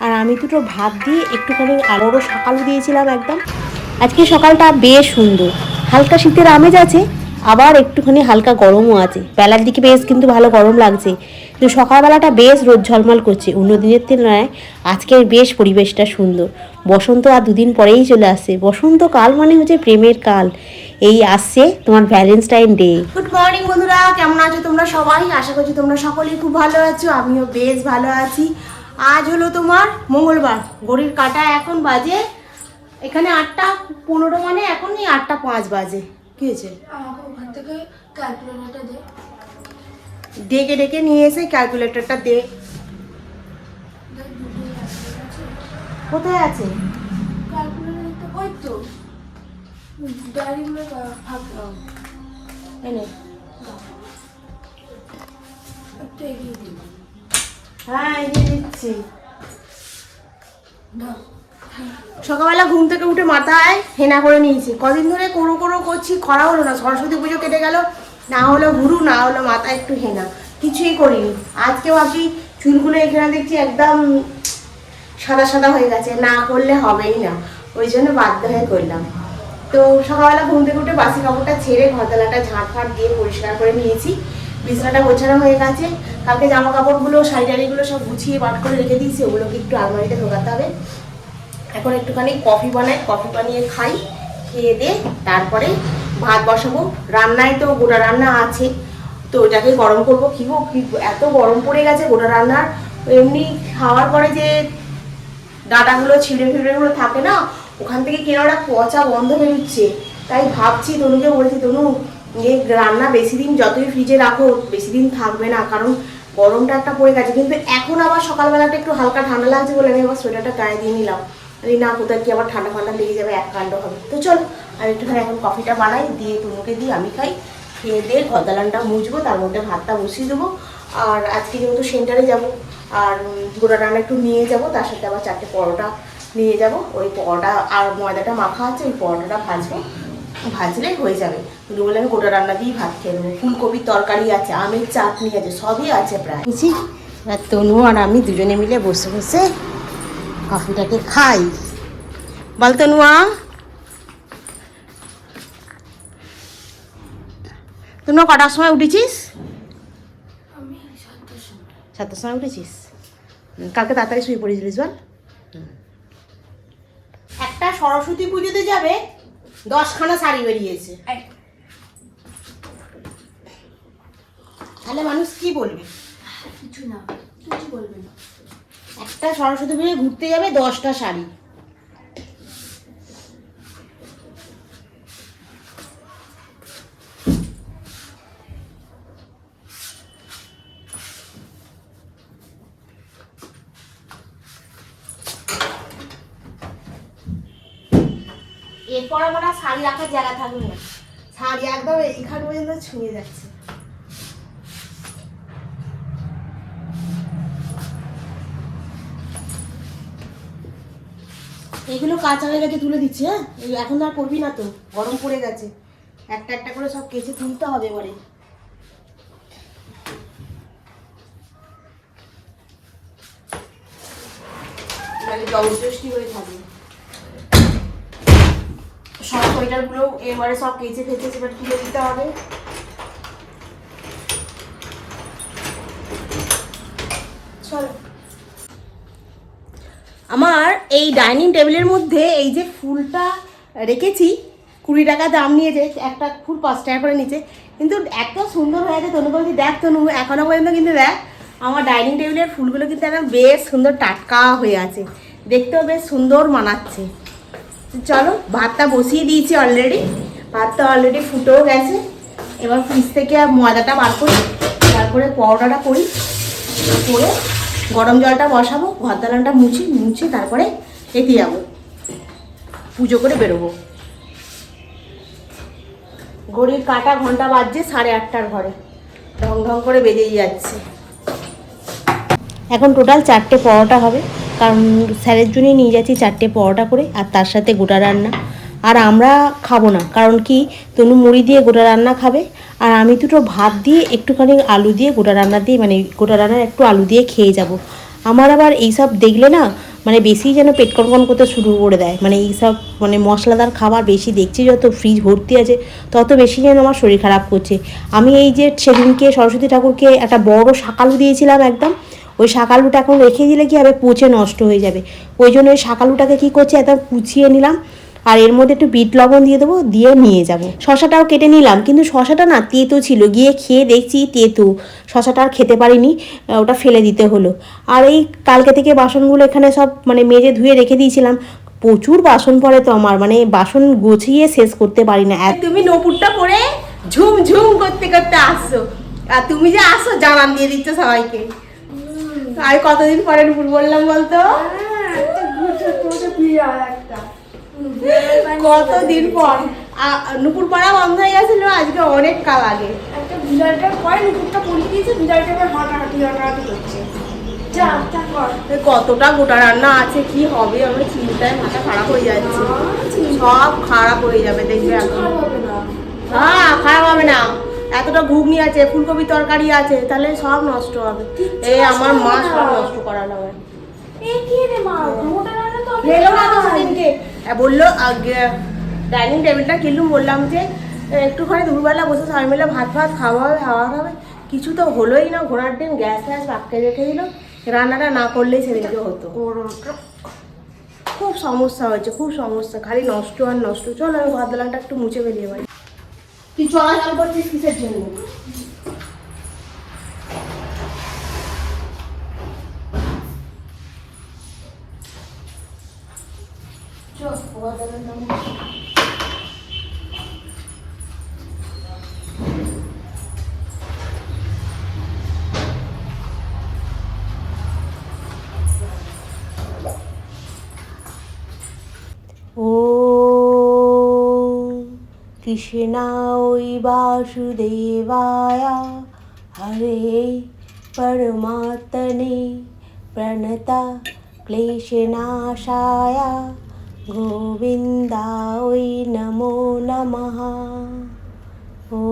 আর আমি দুটো ভাত দিয়ে একটুখানি আরও সকালও দিয়েছিলাম একদম। আজকে সকালটা বেশ সুন্দর। হালকা শীতের আমেজ আছে, আবার একটুখানি হালকা গরমও আছে। বেলার দিকে বেশ কিন্তু ভালো গরম লাগছে। কিন্তু সকালবেলাটা বেশ রোদ ঝলমল করছে। অন্য দিনের তুলনায় আজকের বেশ পরিবেশটা সুন্দর। বসন্ত আর দুদিন পরেই চলে আসছে। বসন্তকাল মানে হচ্ছে প্রেমের কাল। এই আসছে তোমার ভ্যালেন্টাইন ডে গুড মর্নিং বন্ধুরা কেমন আছো তোমরা সবাই? আশা করছি তোমরা সকলেই খুব ভালো আছো আমিও বেশ ভালো আছি। আজ হলো তোমার মঙ্গলবার ঘড়ির কাটা এখন বাজে এখানে আটটা পনেরো মানে এখন এই আটটা পাঁচ বাজে কি হয়েছে? আমাকে ওখান থেকে ক্যালকুলেটরটা দে। ডেকে ডেকে নিয়ে এসে ক্যালকুলেটরটা দে। কোথায় আছে? ক্যালকুলেটরটা ওই তো। ডায়েরিগুলো ভাগ এনে। একটু এগিয়ে দিই হ্যাঁ এগিয়ে দিচ্ছি। সকালবেলা ঘুম থেকে উঠে মাথায় হেনা করে নিয়েছি। কদিন ধরে কোড়ো কোড়ো করছি করা হলো না। সরস্বতী পুজো কেটে গেল না হলো ভুরু না হলো মাথায় একটু হেনা। কিছুই করিনি। আজকে ভাবছি চুলগুলো এখানে দেখছি একদম সাদা সাদা হয়ে গেছে। না করলে হবেই না। ওই জন্য বাধ্য হয়ে করলাম। তো সকালবেলা ঘুম থেকে উঠে বাসি কাপড়টা ছেড়ে ঘরতলাটা ঝাঁট ফাট দিয়ে পরিষ্কার করে নিয়েছি। বিছানাটা গোছানো হয়ে গেছে। কালকে জামা কাপড়গুলো শাড়ি টাড়িগুলো সব গুছিয়ে বাট করে রেখে দিয়েছি, ওগুলোকে একটু আলমারিতে ঢোকাতে হবে। এখন একটুখানি কফি বানাই, কফি বানিয়ে খাই, খেয়ে দিয়ে তারপরে ভাত বসাবো। রান্নায় তো গোটা রান্না আছে। তো ওটাকে গরম করব, কি গো, কি এত গরম পড়ে গেছে গোটা রান্নার। এমনি খাওয়ার পরে যে ডাটাগুলো, ছিঁড়ে ফিড়েগুলো থাকে না ওখান থেকে কেন একটা পচা গন্ধ বেরোচ্ছে। তাই ভাবছি তনুকে বলছি, তনু যে রান্না বেশি দিন যতই ফ্রিজে রাখো বেশি দিন থাকবে না, কারণ গরমটা একটা পড়ে গেছে। কিন্তু এখন আবার সকালবেলাটা একটু হালকা ঠান্ডা লাগছে বলে আমি আবার সোয়েটারটা গায়ে দিয়ে নিলাম। আরে না, কোথায় কি আবার ঠান্ডা ঠান্ডা লেগে যাবে, এক কাণ্ড হবে। তো চলো, আর একটুখানি এখন কফিটা বানাই, দিয়ে তনুকে দিই আমি খাই। খেয়ে দিয়ে ঘরদালানটা মুছবো, তার মধ্যে ভাতটা বসিয়ে দেবো। আর আজকে যেহেতু সেন্টারে যাব, আর গোটা রান্না একটু নিয়ে যাব, তার সাথে আবার চারটে পরোটা নিয়ে যাব। ওই পরোটা আর ময়দাটা মাখা আছে ওই পরোটাটা ভাজবো। ভাজলে হয়ে যাবে। কিন্তু বলে আমি গোটা রান্না দিয়েই ভাত খেয়ে নেব। ফুলকপির তরকারি আছে আমের চাটনি আছে সবই আছে প্রায়। আর তনু আর আমি দুজনে মিলে বসে বসে কফিটাকে খাই। বল তনুয়া তনু কটার সময় উঠেছিস? আমি সাতটার সময় উঠেছিস? কালকে তাড়াতাড়ি শুয়ে পড়েছিলিস বল। একটা সরস্বতী পুজোতে যাবে দশখানা শাড়ি বেরিয়েছে। তাহলে মানুষ কি বলবে? কিছু না কিছু বলবে না। একটা সরস্বতী পুজো ঘুরতে যাবে দশটা শাড়ি এরপর আমার আর শাড়ি রাখার জায়গা থাকবে না। শাড়ি একদম এইখান পর্যন্ত ছুঁয়ে যাচ্ছে। এগুলো কাঁচা হয়ে গেছে তুলে দিচ্ছি হ্যাঁ? এখন আর করবি না তো, গরম পড়ে গেছে। একটা একটা করে সব কেচে তুলতে হবে এবারে। জবরদস্তি হয়ে থাকবে। সব সোয়েটারগুলো এবারে সব কেচে ফেচে এবার তুলে দিতে হবে। আমার এই ডাইনিং টেবিলের মধ্যে এই যে ফুলটা রেখেছি, কুড়ি টাকা দাম নিয়েছে, একটা ফুল পাঁচ টাকা করে নিচে কিন্তু এত সুন্দর হয়েছে তনু বলছি, দেখ তনু এখনও পর্যন্ত কিন্তু দেখ, আমার ডাইনিং টেবিলের ফুলগুলো কিন্তু একদম বেশ সুন্দর টাটকা হয়ে আছে। দেখতেও বেশ সুন্দর মানাচ্ছে। চলো, ভাতটা বসিয়ে দিয়েছি অলরেডি ভাতটা অলরেডি ফুটেও গেছে। এবার ফ্রিজ থেকে ময়দাটা বার করি, তারপরে পরোটাটা করি। করে গরম জলটা বসাবো ঘর দালানটা মুছি, মুছে তারপরে এতে যাব। পুজো করে বেরোবো। ঘড়ির কাটা ঘণ্টা বাজছে সাড়ে আটটার ঘরে। ঢং ঢং করে বেজেই যাচ্ছে। এখন টোটাল চারটে পরোটা হবে। কারণ স্যারের জন্যই নিয়ে যাচ্ছি চারটে পরোটা করে আর তার সাথে গোটা রান্না। আর আমরা খাব না, কারণ কি? তনু মুড়ি দিয়ে গোটা রান্না খাবে আর আমি দুটো ভাত দিয়ে একটুখানি আলু দিয়ে গোটা রান্না দিয়ে মানে গোটা রান্নার একটু আলু দিয়ে খেয়ে যাব। আমার আবার এইসব দেখলে না মানে বেশি যেন পেট কনকন করতে শুরু করে দেয়। মানে এইসব মানে মশলাদার খাবার বেশি দেখছি, যত ফ্রিজ ভর্তি আছে, তত বেশি যেন আমার শরীর খারাপ করছে। আমি এই যে সেদিনকে সরস্বতী ঠাকুরকে একটা বড় শাকালু দিয়েছিলাম একদম ওই শাকালুটা এখন রেখে দিলে কি হবে? পচে নষ্ট হয়ে যাবে। ওই জন্য ওই শাকালুটাকে কি করছে? একদম কুচিয়ে নিলাম। আর এর মধ্যে একটু বিট লবণ দিয়ে দেবো, দিয়ে নিয়ে যাব। শশাটাও কেটে নিলাম, কিন্তু শশাটা না তেতো ছিল। গিয়ে খেয়ে দেখছি তেতো। শশাটা আর খেতে পারিনি ওটা ফেলে দিতে হলো। আর এই কালকে থেকে বাসনগুলো এখানে সব মানে মেজে ধুয়ে রেখে দিয়েছিলাম। প্রচুর বাসন পড়ে তো আমার মানে বাসন গুছিয়ে শেষ করতে পারি না। তুমি নপুরটা পরে ঝুম ঝুম করতে করতে আসছো। আর তুমি যে আসো, জানান দিয়ে দিচ্ছ সবাইকে। আর কতদিন পরে নুপুর বললাম বলতো? কতদিন পর? নুপুর পড়া বন্ধ হয়ে গেছিল আজকে অনেক কাল আগে। একটা কয় নুপুরটা পরিয়ে দিয়েছে বিড়ালটা এবার হাঁটাহাঁটি হাঁটাহাঁটি করছে। যা যা কর। এ কতটা গোটা রান্না আছে কি হবে? আমার চিন্তায় মাথা খারাপ হয়ে যাচ্ছে। সব খারাপ হয়ে যাবে দেখবে এখন। হ্যাঁ খারাপ হবে না। এতটা ঘুগনি আছে ফুলকপি তরকারি আছে তাহলে সব নষ্ট হবে। এই আমার মা সব নষ্ট করানো হবে এ কি রে মা মোটা রান্না তো আমি খেলো না তো খাই। সেদিনকে। এ বলল ডাইনিং টেবিলটা কিনলুম বললাম যে একটুখানি দুপুরবেলা বসে সবাই মিলে ভাত ভাত খাওয়া হবে খাওয়া হবে। কিছু তো হলোই না ঘোরার দিন গ্যাস ফ্যাস রাখতে রেখে দিল রান্নাটা না করলেই সেদিনকে হতো। খুব সমস্যা হয়েছে খুব সমস্যা। খালি নষ্ট আর নষ্ট। চল আমি ভাত দালানটা একটু মুছে ফেলি এবার। তুই চলাচল করছিস কিসের জন্য? কৃষ্ণাই বাসুদেবায়া। হরে পরমাত্মনে প্রণতা ক্লেশনাশায়া। গোবিন্দাই নমো নমঃ। ও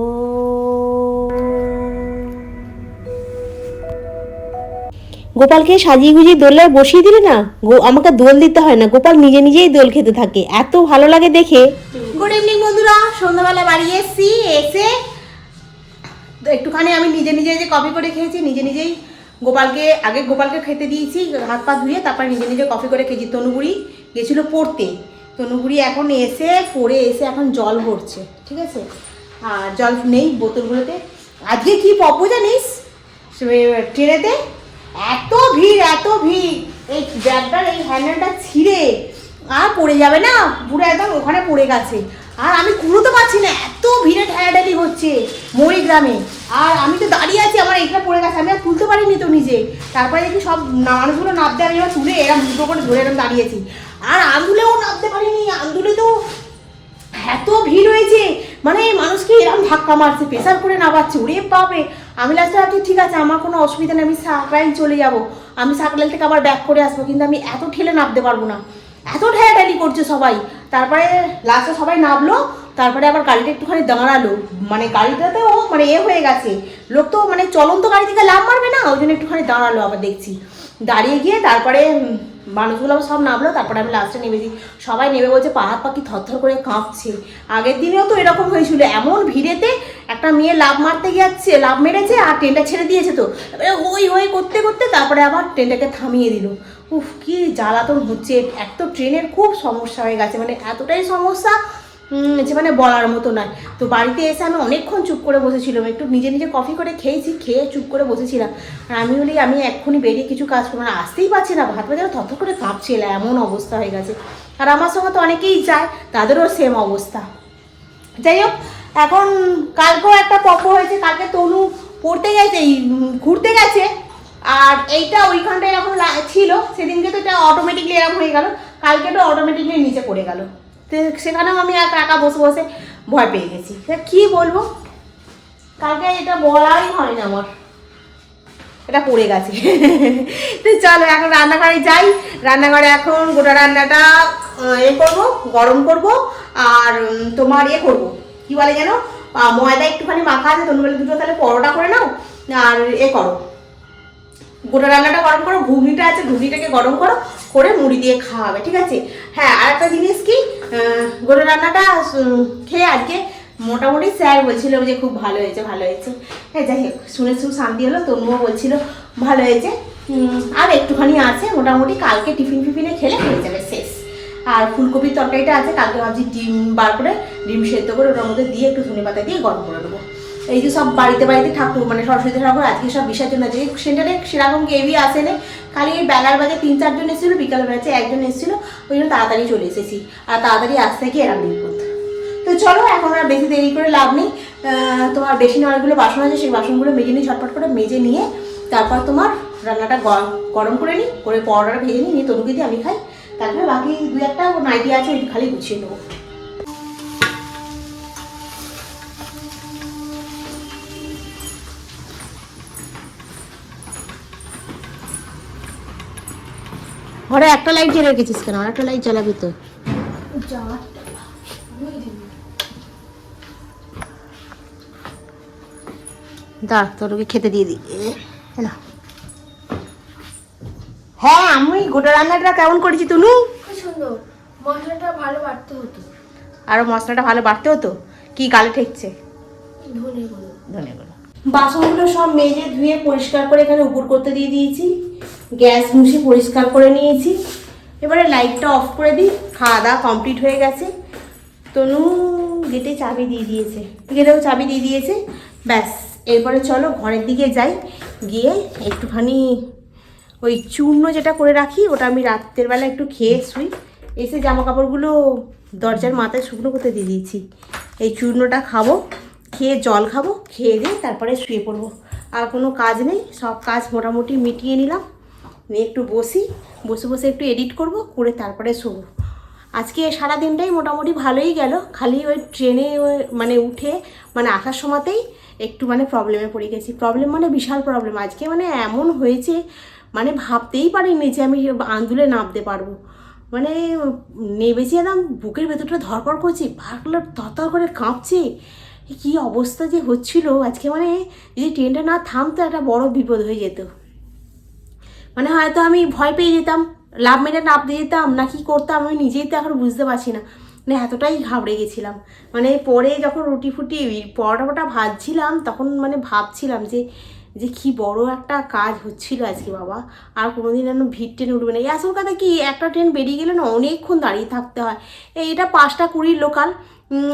গোপালকে সাজিয়ে গুজিয়ে দোলায় বসিয়ে দিলে না? আমাকে দোল দিতে হয় না। গোপাল নিজে নিজেই দোল খেতে থাকে। এত ভালো লাগে দেখে। গুড ইভিনিং বন্ধুরা। সন্ধ্যাবেলা বাড়ি এসছি, এসে একটুখানি আমি নিজে নিজে যে কফি করে খেয়েছি, নিজে নিজেই গোপালকে, আগে গোপালকে খেতে দিয়েছি, হাত পা ধুয়ে, তারপর নিজে নিজে কফি করে খেয়েছি। তনুগুড়ি গেছিল পড়তে। তনুগুড়ি এখন এসে, পড়ে এসে এখন জল ভরছে, ঠিক আছে? আর জল নেই বোতলগুলোতে। আজকে কি পপ্পু জানিস? ট্রেনেতে? এত ভিড় এত ভিড়। এই ব্যাগটার, এই হ্যান্ডেলটা ছিঁড়ে আর পড়ে যাবে না। পুরো একদম ওখানে পড়ে গেছে। আর আমি কুড়োতে পারছি না, এত ভিড়ে ঠেলাঠালি হচ্ছে মরিগ্রামে। আর আমি তো দাঁড়িয়ে আছি, আমার এখানে পড়ে গেছে, আমি আর তুলতে পারিনি তো নিজে। তারপরে দেখি সব মানুষগুলো নামতে আমি এবার তুলে এরম দুটো করে ধরে এরম দাঁড়িয়েছি আর আন্দুলেও নামতে পারিনি, আন্দুলে তো এত ভিড় হয়েছে। মানে মানুষকে এরকম ধাক্কা মারছে প্রেশার করে নামাচ্ছে ওরে পাবে আমি লাস্টে ভাবছি ঠিক আছে, আমার কোনো অসুবিধা নেই, আমি সাকরাইল চলে যাব। আমি সাকরাইল থেকে আবার ব্যাক করে আসব, কিন্তু আমি এত ঠেলে নামতে পারব না। এত ঠেলাঠালি করছে সবাই। তারপরে লাস্টে সবাই নামলো, তারপরে আবার গাড়িটা একটুখানি দাঁড়াল। মানে গাড়িটাতেও মানে এ হয়ে গেছে। লোক তো মানে চলন্ত গাড়ি থেকে লাভ মারবে না, ওই জন্য একটুখানি দাঁড়াল আবার দেখছি। দাঁড়িয়ে গিয়ে তারপরে মানুষগুলো সব নামলো, তারপরে আমি লাস্টে নেমেছি। সবাই নেমে বলছে পাহাড় পাখি থরথর করে কাঁপছে? আগের দিনেও তো এরকম হয়েছিল। এমন ভিড়েতে একটা মেয়ে লাভ মারতে যাচ্ছে লাভ মেরেছে আর ট্রেনটা ছেড়ে দিয়েছে তো। হই হই করতে করতে তারপরে আবার ট্রেনটাকে থামিয়ে দিল। উফ কি জ্বালাতন হচ্ছে। এক তো ট্রেনের খুব সমস্যা হয়ে গেছে মানে এতটাই সমস্যা যে মানে বলার মতো নয়। তো বাড়িতে এসে আমি অনেকক্ষণ চুপ করে বসেছিলাম একটু নিজে নিজে কফি করে খেয়েছি খেয়ে চুপ করে বসেছিলাম। আর আমি বলি আমি এক্ষুনি বেরিয়ে কিছু কাজ করব। না আসতেই পারছি না ভাত বাজারে থত করে কাঁপছিল এমন অবস্থা হয়ে গেছে। আর আমার সঙ্গে তো অনেকেই যায় তাদেরও সেম অবস্থা। যাই হোক এখন কালকেও একটা পক্ষ হয়েছে কালকে তনু পড়তে গেছে এই, ঘুরতে গেছে। আর এইটা লা- ছিল, সেদিনকে তো এটা অটোমেটিকলি এরকম হয়ে গেল, কালকে তো অটোমেটিকলি নিচে পড়ে গেল। তো সেখানেও আমি একা একা বসে বসে ভয় পেয়ে গেছি। কী বলব? কালকে এটা বলাই হয় না আমার। এটা পড়ে গেছে। তো চলো, এখন রান্নাঘরে যাই। রান্নাঘরে এখন গোটা রান্নাটা এ করব, গরম করব, আর তোমার ইয়ে করব। কি বলে যেন? ময়দা একটুখানি মাখা আছে তুমি বলে দুটো তাহলে পরোটা করে নাও, আর এ করো। গোটা রান্নাটা গরম করো, ঘুগনিটা আছে, ঘুগনিটাকে গরম করো, করে মুড়ি দিয়ে খাওয়াবে, ঠিক আছে? হ্যাঁ আর একটা জিনিস কি গোটা রান্নাটা খেয়ে আজকে মোটামুটি স্যার বলছিল যে খুব ভালো হয়েছে ভালো হয়েছে। হ্যাঁ যাই হোক শুনে খুব শান্তি হলো তনুও বলছিল ভালো হয়েছে। আর একটুখানি আছে, মোটামুটি কালকে টিফিন ফিফিনে খেলে হয়ে যাবে, শেষ। আর ফুলকপির তরকারিটা আছে, কালকে ভাবছি ডিম বার করে, ডিম সেদ্ধ করে ওটার মধ্যে দিয়ে একটু ধনে পাতা দিয়ে গরম করে দেবো এই যে সব বাড়িতে বাড়িতে ঠাকুর মানে সরস্বতী ঠাকুর, আজকে সব বিসর্জন আছে সেন্টারে সেরকম কেউই আসেনি। খালি বেলার বাজে তিন চারজন এসেছিল বিকাল বেলাতে একজন এসেছিল, ওই জন্য তাড়াতাড়ি চলে এসেছি। আর তাড়াতাড়ি আসতে গিয়ে এরম বিপদ তো চলো, এখন আর বেশি দেরি করে লাভ নেই। তোমার বেশি অনেকগুলো বাসন আছে, সেই বাসনগুলো মেজে নিই ঝটপট করে মেজে নিয়ে তারপর তোমার রান্নাটা গরম করে নিই, করে পরোটাটা ভেজে নিই, নিয়ে তরুকে দিয়ে আমি খাই। তারপরে বাকি দু একটা নাইটি আছে, খালি গুছিয়ে নেব। ঘরে একটা লাইট জ্বেলে রেখেছিস কেন? আর একটা লাইট জ্বালাবি তো। দাঁড় তোরকে খেতে দিয়ে দিই এ, না হ্যাঁ আমি গোটা রান্নাটা কেমন করেছি তুনু? খুব সুন্দর। মশলাটা ভালো বাড়তে হতো। আরও মশলাটা ভালো বাড়তে হতো? কি গালে ঠেকছে? ধনে গুলো বাসনগুলো সব মেজে ধুয়ে পরিষ্কার করে এখানে উপর করতে দিয়ে দিয়েছি। গ্যাস মুছে পরিষ্কার করে নিয়েছি। এবারে লাইটটা অফ করে দিই, খাওয়া দাওয়া কমপ্লিট হয়ে গেছে। তনু গেটে চাবি দিয়ে দিয়েছে। গেটেও চাবি দিয়ে দিয়েছে। ব্যাস, এরপরে চলো ঘরের দিকে যাই। গিয়ে একটুখানি ওই চূর্ণ যেটা করে রাখি, ওটা আমি রাত্রের বেলা একটু খেয়ে শুই। এসে জামা কাপড়গুলো দরজার মাথায় শুকনো করতে দিয়ে দিয়েছি। এই চূর্ণটা খাব, খেয়ে জল খাব, খেয়ে দিয়ে তারপরে শুয়ে পড়ব। আর কোনো কাজ নেই, সব কাজ মোটামুটি মিটিয়ে নিলাম। নিয়ে একটু বসি, বসে বসে একটু এডিট করব, করে তারপরে শোবো। আজকে সারা দিনটাই মোটামুটি ভালোই গেল, খালি ওই ট্রেনে মানে উঠে মানে আসার সময়তেই একটু মানে প্রবলেমে পড়ে গেছি। প্রবলেম মানে বিশাল প্রবলেম আজকে মানে এমন হয়েছে মানে ভাবতেই পারিনি যে আমি আন্দুলে নামতে পারব। মানে নেবেছি একদম বুকের ভেতরটা ধরপড় করছি, ভাগলো তরতর করে কাঁপছে। কী অবস্থা যে হচ্ছিল? আজকে মানে যদি ট্রেনটা না থামতো, একটা বড় বিপদ হয়ে যেত। মানে হয়তো আমি ভয় পেয়ে যেতাম, লাভ মেরে দিয়ে যেতাম, না কি করতাম, আমি নিজেই তো এখন বুঝতে পারছি না। মানে এতটাই ঘাবড়ে গেছিলাম। মানে পরে যখন রুটি ফুটি পরোটা ভাজছিলাম, তখন মানে ভাবছিলাম যে যে কি বড় একটা কাজ হচ্ছিল আজকে বাবা। আর কোনোদিন যেন ভিড় ট্রেন উঠবে না। এই আসল কথা কি, একটা ট্রেন বেরিয়ে গেলে না অনেকক্ষণ দাঁড়িয়ে থাকতে হয়। এটা পাঁচটা কুড়ির লোকাল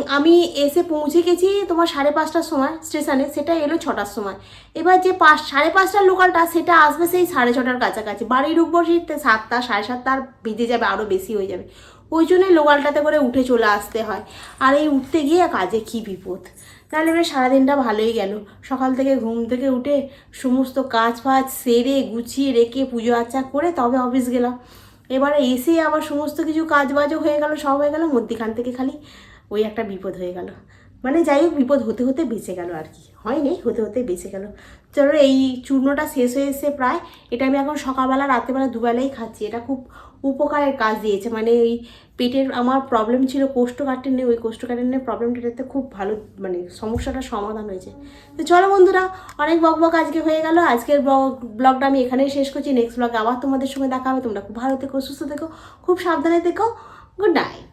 আমি এসে পৌঁছে গেছি তোমার সাড়ে পাঁচটার সময় স্টেশনে, সেটা এলো ছটার সময়। এবার যে পাঁচ, সাড়ে পাঁচটার লোকালটা, সেটা আসবে সেই সাড়ে ছটার কাছাকাছি। বাড়ির উপর শীতে সাতটা, সাড়ে সাতটা, আর বেজে যাবে আরও বেশি হয়ে যাবে। ওই জন্যই লোকালটাতে করে উঠে চলে আসতে হয়। আর এই উঠতে গিয়ে কাজে কী বিপদ? তাহলে এবার সারাদিনটা ভালোই গেল। সকাল থেকে ঘুম থেকে উঠে সমস্ত কাজ ফাজ সেরে, গুছিয়ে রেখে পুজো আর্চা করে তবে অফিস গেলাম। এবারে এসে আবার সমস্ত কিছু কাজ বাজও হয়ে গেল, সব হয়ে গেল, মধ্যিখান থেকে খালি। ওই একটা বিপদ হয়ে গেল। মানে যাই হোক, বিপদ হতে হতে বেঁচে গেল আর কি। হয়নি, হতে হতে বেঁচে গেল। চলো এই চূর্ণটা শেষ হয়ে এসে প্রায়। এটা আমি এখন সকালবেলা, রাত্রেবেলা দুবেলাই খাচ্ছি। এটা খুব উপকারের কাজ দিয়েছে। মানে এই পেটের আমার প্রবলেম ছিল কোষ্ঠকাঠিন্যে ওই কোষ্ঠকাঠিন্যের প্রবলেমটাতে খুব ভালো মানে সমস্যাটার সমাধান হয়েছে। তো চলো বন্ধুরা, অনেক বক বক আজকে হয়ে গেল। আজকের ব্লগটা আমি এখানেই শেষ করছি। নেক্সট ব্লগে আবার তোমাদের সঙ্গে দেখা হবে। তোমরা খুব ভালো থেকো, সুস্থ থেকো, খুব সাবধানে থেকো। Good night